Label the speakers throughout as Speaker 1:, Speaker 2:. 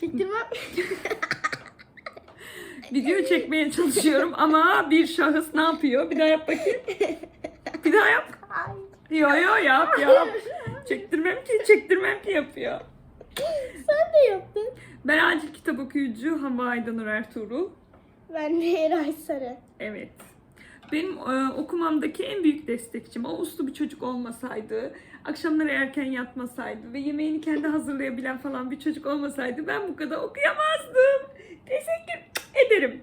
Speaker 1: Çektirmem.
Speaker 2: Video çekmeye çalışıyorum ama bir şahıs ne yapıyor? Bir daha yap bakayım. Bir daha yap. Yo yo yap yap. Çektirmem ki çektirmem ki yapıyor.
Speaker 1: Sen de yaptın.
Speaker 2: Ben acil kitap okuyucu Hava Aydanur Ertuğrul.
Speaker 1: Ben de Eray Sarı.
Speaker 2: Evet. Benim e, okumamdaki en büyük destekçim. O uslu bir çocuk olmasaydı, akşamları erken yatmasaydı ve yemeğini kendi hazırlayabilen falan bir çocuk olmasaydı ben bu kadar okuyamazdım. Teşekkür ederim.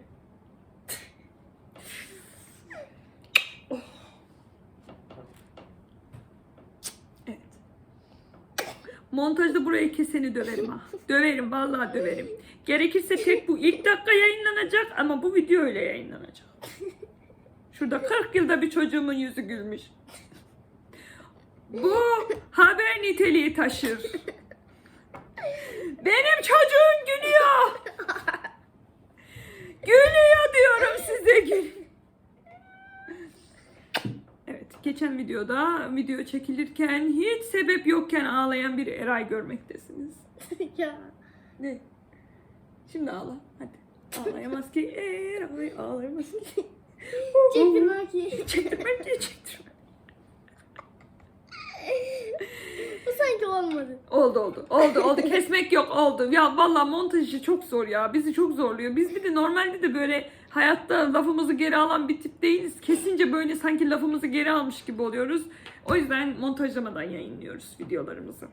Speaker 2: Montajda burayı keseni döverim ha. Döverim vallahi döverim. Gerekirse tek bu ilk dakika yayınlanacak ama bu video öyle yayınlanacak. Şurada 40 yılda bir çocuğumun yüzü gülmüş. Bu haber niteliği taşır. Benim çocuğum gülüyor. Gülüyor diyorum size gül. Evet, geçen videoda video çekilirken hiç sebep yokken ağlayan bir Eray görmektesiniz.
Speaker 1: ya.
Speaker 2: Ne? Şimdi ağla. Hadi. Ağlayamaz ki. Eray ağlayamaz ki.
Speaker 1: Çektirmem ki.
Speaker 2: Çektirmem ki çektirmem.
Speaker 1: Bu sanki olmadı.
Speaker 2: Oldu oldu. Oldu oldu. Kesmek yok oldu. Ya vallahi montaj işi çok zor ya. Bizi çok zorluyor. Biz bir de normalde de böyle hayatta lafımızı geri alan bir tip değiliz. Kesince böyle sanki lafımızı geri almış gibi oluyoruz. O yüzden montajlamadan yayınlıyoruz videolarımızı.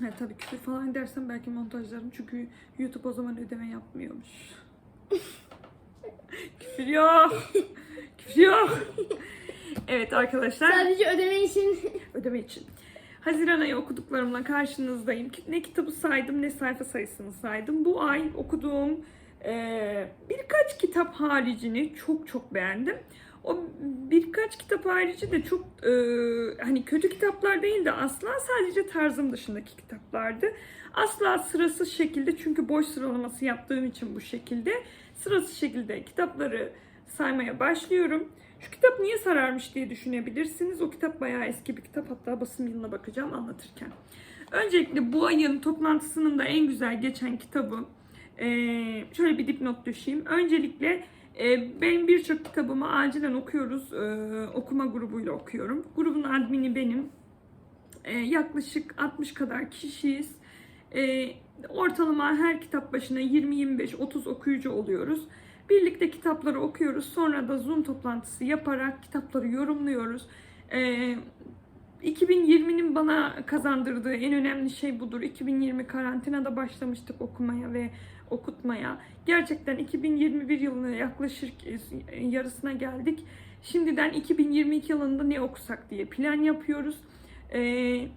Speaker 2: Ha, tabii küfür falan dersem belki montajlarım. Çünkü YouTube o zaman ödeme yapmıyormuş. küfür yok. küfür yok. Evet arkadaşlar.
Speaker 1: Sadece ödeme için.
Speaker 2: ödeme için. Haziran ayı okuduklarımla karşınızdayım. Ne kitabı saydım ne sayfa sayısını saydım. Bu ay okuduğum e, birkaç kitap haricini çok çok beğendim. O birkaç kitap harici de çok e, hani kötü kitaplar değil de asla sadece tarzım dışındaki kitaplardı. Asla sırasız şekilde çünkü boş sıralaması yaptığım için bu şekilde sırasız şekilde kitapları saymaya başlıyorum. Şu kitap niye sararmış diye düşünebilirsiniz. O kitap bayağı eski bir kitap. Hatta basım yılına bakacağım anlatırken. Öncelikle bu ayın toplantısının da en güzel geçen kitabı. Ee, şöyle bir dipnot düşeyim. Öncelikle e, benim birçok kitabımı acilen okuyoruz. Ee, okuma grubuyla okuyorum. Grubun admini benim. Ee, yaklaşık 60 kadar kişiyiz. Ortalama her kitap başına 20-25-30 okuyucu oluyoruz. Birlikte kitapları okuyoruz. Sonra da Zoom toplantısı yaparak kitapları yorumluyoruz. Ee, 2020'nin bana kazandırdığı en önemli şey budur. 2020 karantinada başlamıştık okumaya ve okutmaya. Gerçekten 2021 yılına yaklaşır yarısına geldik. Şimdiden 2022 yılında ne okusak diye plan yapıyoruz. Ee,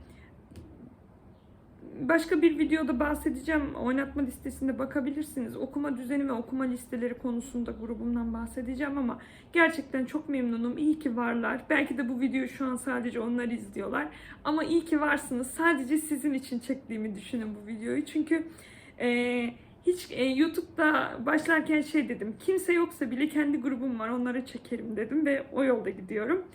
Speaker 2: başka bir videoda bahsedeceğim. Oynatma listesinde bakabilirsiniz. Okuma düzeni ve okuma listeleri konusunda grubumdan bahsedeceğim ama gerçekten çok memnunum. İyi ki varlar. Belki de bu videoyu şu an sadece onlar izliyorlar. Ama iyi ki varsınız. Sadece sizin için çektiğimi düşünün bu videoyu. Çünkü eee hiç e, YouTube'da başlarken şey dedim. Kimse yoksa bile kendi grubum var. Onlara çekerim dedim ve o yolda gidiyorum.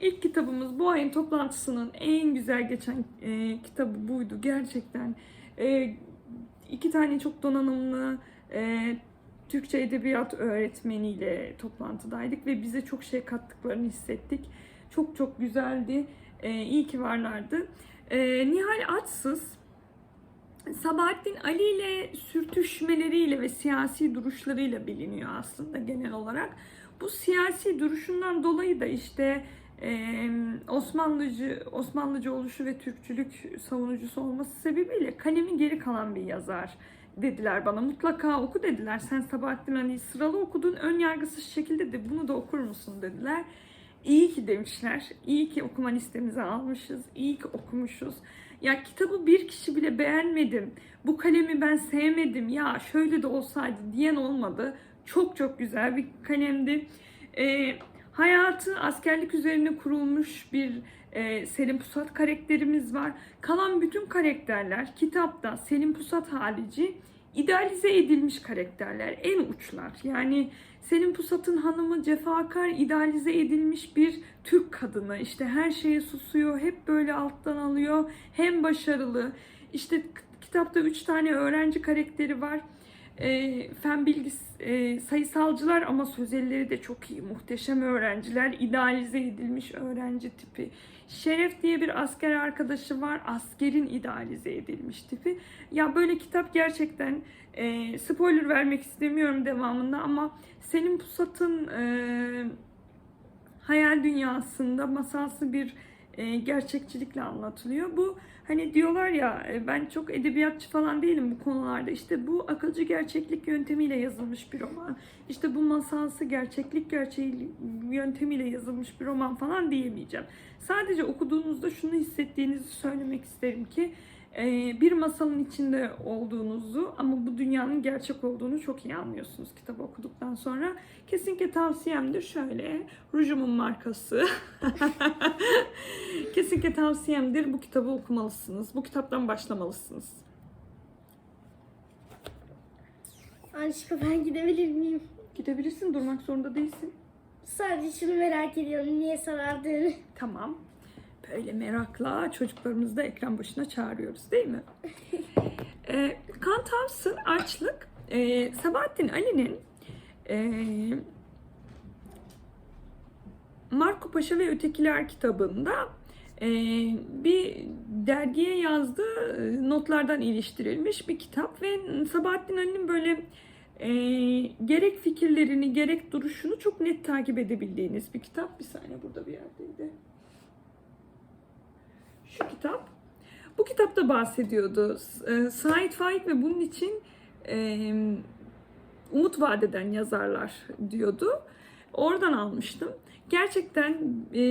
Speaker 2: İlk kitabımız bu ayın toplantısının en güzel geçen e, kitabı buydu. Gerçekten e, iki tane çok donanımlı e, Türkçe edebiyat öğretmeniyle toplantıdaydık ve bize çok şey kattıklarını hissettik. Çok çok güzeldi. E, iyi ki varlardı. E, Nihal Atsız Sabahattin Ali ile sürtüşmeleriyle ve siyasi duruşlarıyla biliniyor aslında genel olarak. Bu siyasi duruşundan dolayı da işte e, Osmanlıcı Osmanlıcı oluşu ve Türkçülük savunucusu olması sebebiyle kalemi geri kalan bir yazar dediler bana. Mutlaka oku dediler. Sen Sabahattin Ali'yi sıralı okudun. Ön yargısız şekilde de bunu da okur musun dediler. İyi ki demişler. İyi ki okuma listemize almışız. İyi ki okumuşuz. Ya kitabı bir kişi bile beğenmedim. Bu kalemi ben sevmedim. Ya şöyle de olsaydı diyen olmadı. Çok çok güzel bir kalemdi. Ee, hayatı askerlik üzerine kurulmuş bir e, Selim Pusat karakterimiz var. Kalan bütün karakterler kitapta Selim Pusat harici idealize edilmiş karakterler. En uçlar. Yani Selim Pusat'ın hanımı cefakar, idealize edilmiş bir Türk kadını. İşte her şeye susuyor, hep böyle alttan alıyor. Hem başarılı, işte kitapta üç tane öğrenci karakteri var. E, fen bilgisi e, sayısalcılar ama sözelleri de çok iyi. Muhteşem öğrenciler. idealize edilmiş öğrenci tipi. Şeref diye bir asker arkadaşı var. Askerin idealize edilmiş tipi. Ya böyle kitap gerçekten e, spoiler vermek istemiyorum devamında ama Selim Pusat'ın e, hayal dünyasında masalsı bir e, gerçekçilikle anlatılıyor. Bu hani diyorlar ya e, ben çok edebiyatçı falan değilim bu konularda. İşte bu akılcı gerçeklik yöntemiyle yazılmış bir roman. İşte bu masalsı gerçeklik gerçeği yöntemiyle yazılmış bir roman falan diyemeyeceğim. Sadece okuduğunuzda şunu hissettiğinizi söylemek isterim ki bir masalın içinde olduğunuzu ama bu dünyanın gerçek olduğunu çok iyi anlıyorsunuz kitabı okuduktan sonra. Kesinlikle tavsiyemdir. Şöyle, rujumun markası. Kesinlikle tavsiyemdir. Bu kitabı okumalısınız. Bu kitaptan başlamalısınız.
Speaker 1: Aşkım ben gidebilir miyim?
Speaker 2: Gidebilirsin, durmak zorunda değilsin.
Speaker 1: Sadece şunu merak ediyorum. Niye sarardığını.
Speaker 2: Tamam. Böyle merakla çocuklarımızı da ekran başına çağırıyoruz değil mi? ee, Kan Thompson Açlık e, Sabahattin Ali'nin e, Marco Paşa ve Ötekiler kitabında e, bir dergiye yazdığı e, notlardan iliştirilmiş bir kitap ve Sabahattin Ali'nin böyle e, gerek fikirlerini gerek duruşunu çok net takip edebildiğiniz bir kitap. Bir saniye burada bir yerdeydi. Şu kitap. Bu kitapta bahsediyordu. E, Said Faik ve bunun için e, umut vadeden yazarlar diyordu. Oradan almıştım. Gerçekten e,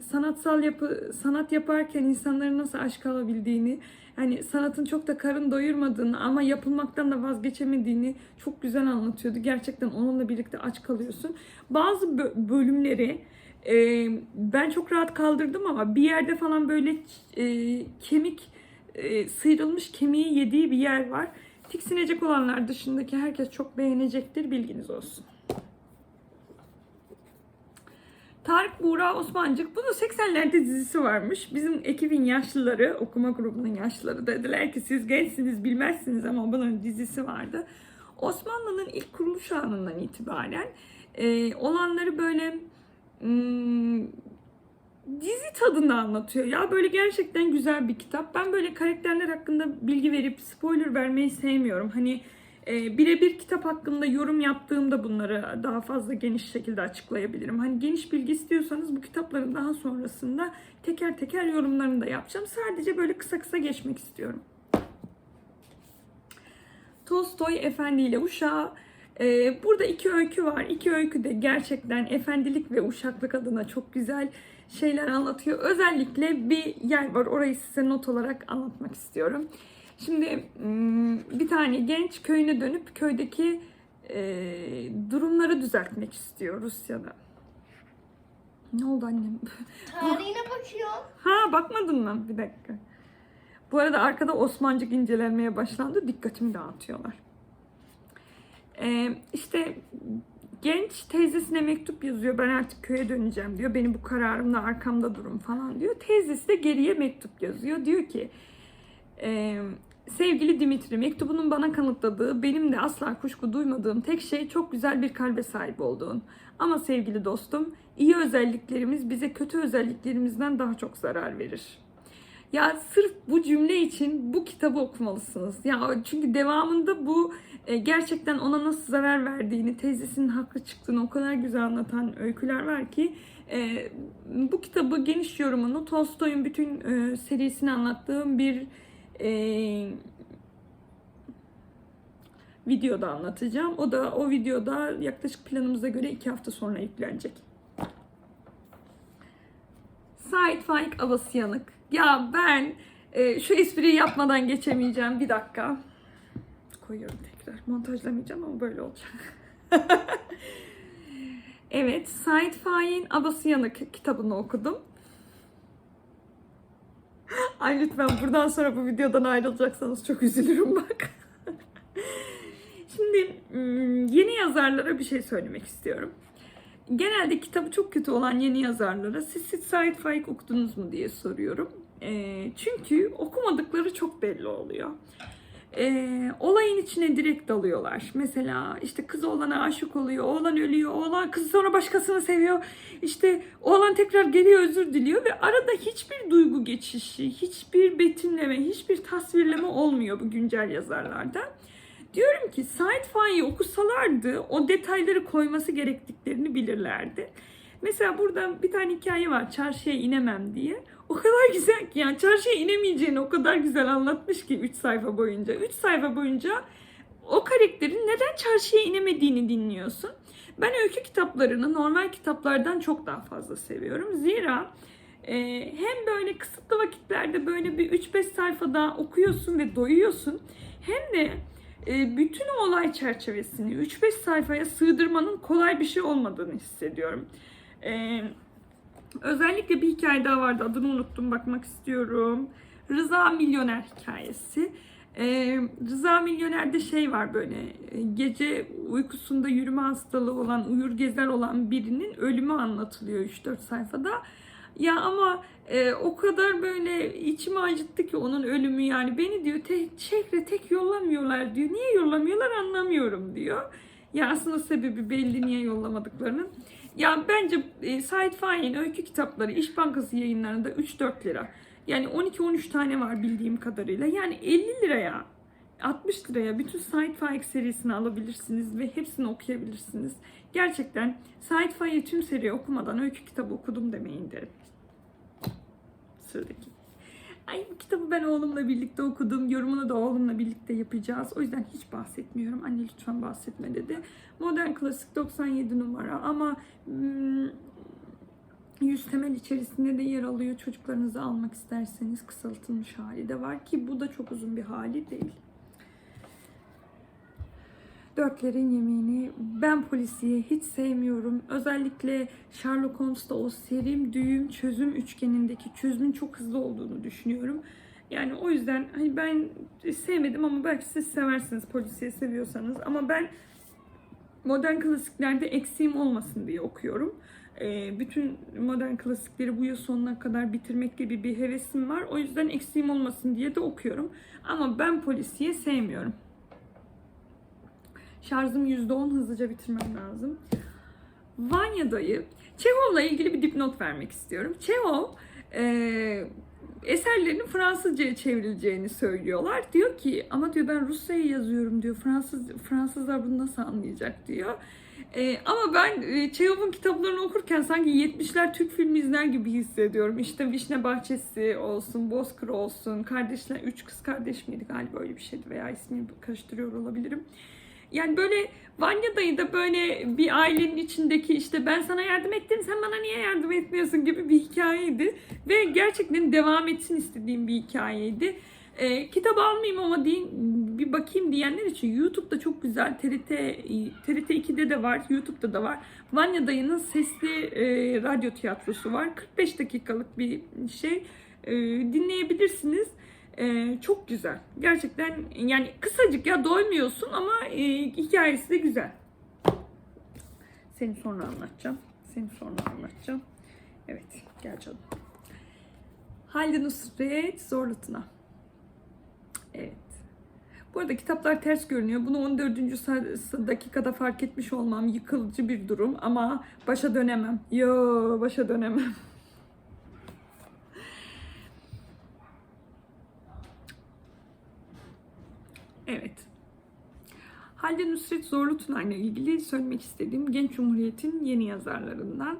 Speaker 2: sanatsal yapı sanat yaparken insanların nasıl aşk alabildiğini, hani sanatın çok da karın doyurmadığını ama yapılmaktan da vazgeçemediğini çok güzel anlatıyordu. Gerçekten onunla birlikte aç kalıyorsun. Bazı bö- bölümleri e, ben çok rahat kaldırdım ama bir yerde falan böyle e, kemik e, sıyrılmış kemiği yediği bir yer var. Tiksinecek olanlar dışındaki herkes çok beğenecektir bilginiz olsun. Tarık Buğra Osmancık. Bunun 80'lerde dizisi varmış. Bizim ekibin yaşlıları, okuma grubunun yaşlıları dediler ki siz gençsiniz bilmezsiniz ama bunun dizisi vardı. Osmanlı'nın ilk kuruluş anından itibaren e, olanları böyle hmm, dizi tadında anlatıyor. Ya böyle gerçekten güzel bir kitap. Ben böyle karakterler hakkında bilgi verip spoiler vermeyi sevmiyorum. Hani e, birebir kitap hakkında yorum yaptığımda bunları daha fazla geniş şekilde açıklayabilirim. Hani geniş bilgi istiyorsanız bu kitapların daha sonrasında teker teker yorumlarını da yapacağım. Sadece böyle kısa kısa geçmek istiyorum. Tolstoy Efendi ile Uşağı. Ee, burada iki öykü var. İki öykü de gerçekten efendilik ve uşaklık adına çok güzel şeyler anlatıyor. Özellikle bir yer var. Orayı size not olarak anlatmak istiyorum. Şimdi hmm, bir tane genç köyüne dönüp köydeki e, durumları düzeltmek istiyor Rusya'da. Ne oldu annem?
Speaker 1: Tarihine bakıyor.
Speaker 2: Ha bakmadın mı? Bir dakika. Bu arada arkada Osmancık incelenmeye başlandı. Dikkatimi dağıtıyorlar. Ee, işte genç teyzesine mektup yazıyor. Ben artık köye döneceğim diyor. Beni bu kararımla arkamda durun falan diyor. Teyzesi de geriye mektup yazıyor. Diyor ki e, sevgili Dimitri mektubunun bana kanıtladığı benim de asla kuşku duymadığım tek şey çok güzel bir kalbe sahip olduğun. Ama sevgili dostum iyi özelliklerimiz bize kötü özelliklerimizden daha çok zarar verir. Ya sırf bu cümle için bu kitabı okumalısınız. Ya çünkü devamında bu e, gerçekten ona nasıl zarar verdiğini, teyzesinin haklı çıktığını o kadar güzel anlatan öyküler var ki e, bu kitabı geniş yorumunu Tolstoy'un bütün e, serisini anlattığım bir videoda anlatacağım. O da o videoda yaklaşık planımıza göre iki hafta sonra yüklenecek. Sait Faik Avası Yanık. Ya ben e, şu espriyi yapmadan geçemeyeceğim. Bir dakika. Koyuyorum tekrar. Montajlamayacağım ama böyle olacak. evet, Sait Faik'in Abası Yanık kitabını okudum. Ay lütfen buradan sonra bu videodan ayrılacaksanız çok üzülürüm bak. Şimdi hmm, yeni yazarlara bir şey söylemek istiyorum. Genelde kitabı çok kötü olan yeni yazarlara siz siz Said Faik okudunuz mu diye soruyorum. Ee, çünkü okumadıkları çok belli oluyor. e, olayın içine direkt dalıyorlar. Mesela işte kız oğlana aşık oluyor, oğlan ölüyor, oğlan kızı sonra başkasını seviyor. İşte oğlan tekrar geliyor özür diliyor ve arada hiçbir duygu geçişi, hiçbir betimleme, hiçbir tasvirleme olmuyor bu güncel yazarlarda. Diyorum ki Said Faik'i okusalardı o detayları koyması gerektiklerini bilirlerdi. Mesela burada bir tane hikaye var çarşıya inemem diye. O kadar güzel ki yani çarşıya inemeyeceğini o kadar güzel anlatmış ki 3 sayfa boyunca. 3 sayfa boyunca o karakterin neden çarşıya inemediğini dinliyorsun. Ben öykü kitaplarını normal kitaplardan çok daha fazla seviyorum. Zira e, hem böyle kısıtlı vakitlerde böyle bir 3-5 sayfada okuyorsun ve doyuyorsun. Hem de e, bütün o olay çerçevesini 3-5 sayfaya sığdırmanın kolay bir şey olmadığını hissediyorum. E, özellikle bir hikaye daha vardı adını unuttum bakmak istiyorum. Rıza Milyoner hikayesi. E, Rıza Milyoner'de şey var böyle e, gece uykusunda yürüme hastalığı olan uyur gezer olan birinin ölümü anlatılıyor 3-4 sayfada. Ya ama e, o kadar böyle içimi acıttı ki onun ölümü yani beni diyor tek, şehre tek yollamıyorlar diyor. Niye yollamıyorlar anlamıyorum diyor. Ya aslında sebebi belli niye yollamadıklarının. Ya bence e, Said Faik'in öykü kitapları İş Bankası yayınlarında 3-4 lira. Yani 12-13 tane var bildiğim kadarıyla. Yani 50 liraya 60 liraya bütün Said Faik serisini alabilirsiniz ve hepsini okuyabilirsiniz. Gerçekten Said Faik'i tüm seri okumadan öykü kitabı okudum demeyin derim. Sıradaki. Ay bu kitabı ben oğlumla birlikte okudum. Yorumunu da oğlumla birlikte yapacağız. O yüzden hiç bahsetmiyorum. Anne lütfen bahsetme dedi. Modern Klasik 97 numara ama hmm, 100 temel içerisinde de yer alıyor. Çocuklarınızı almak isterseniz kısaltılmış hali de var ki bu da çok uzun bir hali değil. Dörtlerin yemeğini ben polisiye hiç sevmiyorum. Özellikle Sherlock Holmes'ta o serim, düğüm, çözüm üçgenindeki çözümün çok hızlı olduğunu düşünüyorum. Yani o yüzden hani ben sevmedim ama belki siz seversiniz polisiye seviyorsanız. Ama ben modern klasiklerde eksiğim olmasın diye okuyorum. Ee, bütün modern klasikleri bu yıl sonuna kadar bitirmek gibi bir hevesim var. O yüzden eksiğim olmasın diye de okuyorum. Ama ben polisiye sevmiyorum. Şarjım %10 hızlıca bitirmem lazım. Vanya dayı. Çehov'la ilgili bir dipnot vermek istiyorum. Çehov e, eserlerinin Fransızca'ya çevrileceğini söylüyorlar. Diyor ki ama diyor ben Rusça'ya yazıyorum diyor. Fransız Fransızlar bunu nasıl anlayacak diyor. E, ama ben e, Çehov'un kitaplarını okurken sanki 70'ler Türk filmi izler gibi hissediyorum. İşte Vişne Bahçesi olsun, Bozkır olsun, kardeşler, üç kız kardeş miydi galiba öyle bir şeydi veya ismini karıştırıyor olabilirim. Yani böyle Vanya dayı da böyle bir ailenin içindeki işte ben sana yardım ettim sen bana niye yardım etmiyorsun gibi bir hikayeydi. Ve gerçekten devam etsin istediğim bir hikayeydi. Ee, kitap almayayım ama deyin, bir bakayım diyenler için YouTube'da çok güzel TRT TRT 2'de de var, YouTube'da da var. Vanya dayının sesli e, radyo tiyatrosu var. 45 dakikalık bir şey. E, dinleyebilirsiniz. Ee, çok güzel. Gerçekten yani kısacık ya doymuyorsun ama e, hikayesi de güzel. Seni sonra anlatacağım. Seni sonra anlatacağım. Evet gel canım. Halide Nusret Zorlatına. Evet. Bu arada kitaplar ters görünüyor. Bunu 14. sa- dakikada fark etmiş olmam yıkılıcı bir durum ama başa dönemem. Yo başa dönemem. Evet. Halide Nusret Zorlu Tuna ile ilgili söylemek istediğim Genç Cumhuriyet'in yeni yazarlarından.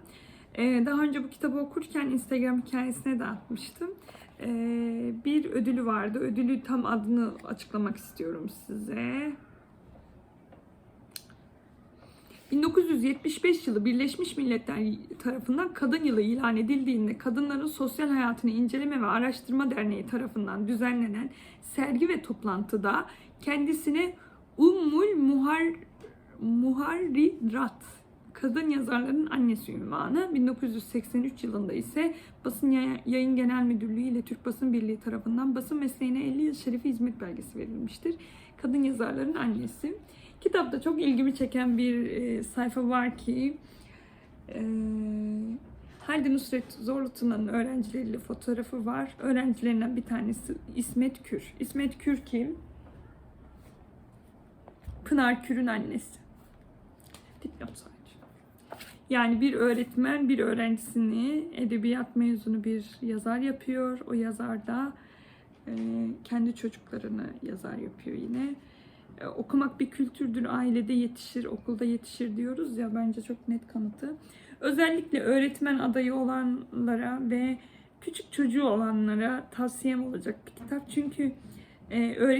Speaker 2: Ee, daha önce bu kitabı okurken Instagram hikayesine de atmıştım. Ee, bir ödülü vardı. Ödülü tam adını açıklamak istiyorum size. 1975 yılı Birleşmiş Milletler tarafından Kadın Yılı ilan edildiğinde Kadınların Sosyal Hayatını İnceleme ve Araştırma Derneği tarafından düzenlenen sergi ve toplantıda kendisine Ummul Muhar Muharrirat kadın yazarların annesi ünvanı 1983 yılında ise Basın Yay- Yayın Genel Müdürlüğü ile Türk Basın Birliği tarafından basın mesleğine 50 yıl şerefi hizmet belgesi verilmiştir. Kadın yazarların annesi. Kitapta çok ilgimi çeken bir e, sayfa var ki e, Halide Nusret Zorlutuna'nın öğrencileriyle fotoğrafı var. Öğrencilerinden bir tanesi İsmet Kür. İsmet Kür kim? Pınar Kür'ün annesi. Dipnot sadece. Yani bir öğretmen bir öğrencisini edebiyat mezunu bir yazar yapıyor. O yazar da e, kendi çocuklarını yazar yapıyor yine. E, okumak bir kültürdür, ailede yetişir, okulda yetişir diyoruz ya bence çok net kanıtı. Özellikle öğretmen adayı olanlara ve küçük çocuğu olanlara tavsiyem olacak bir kitap. Çünkü e, öğret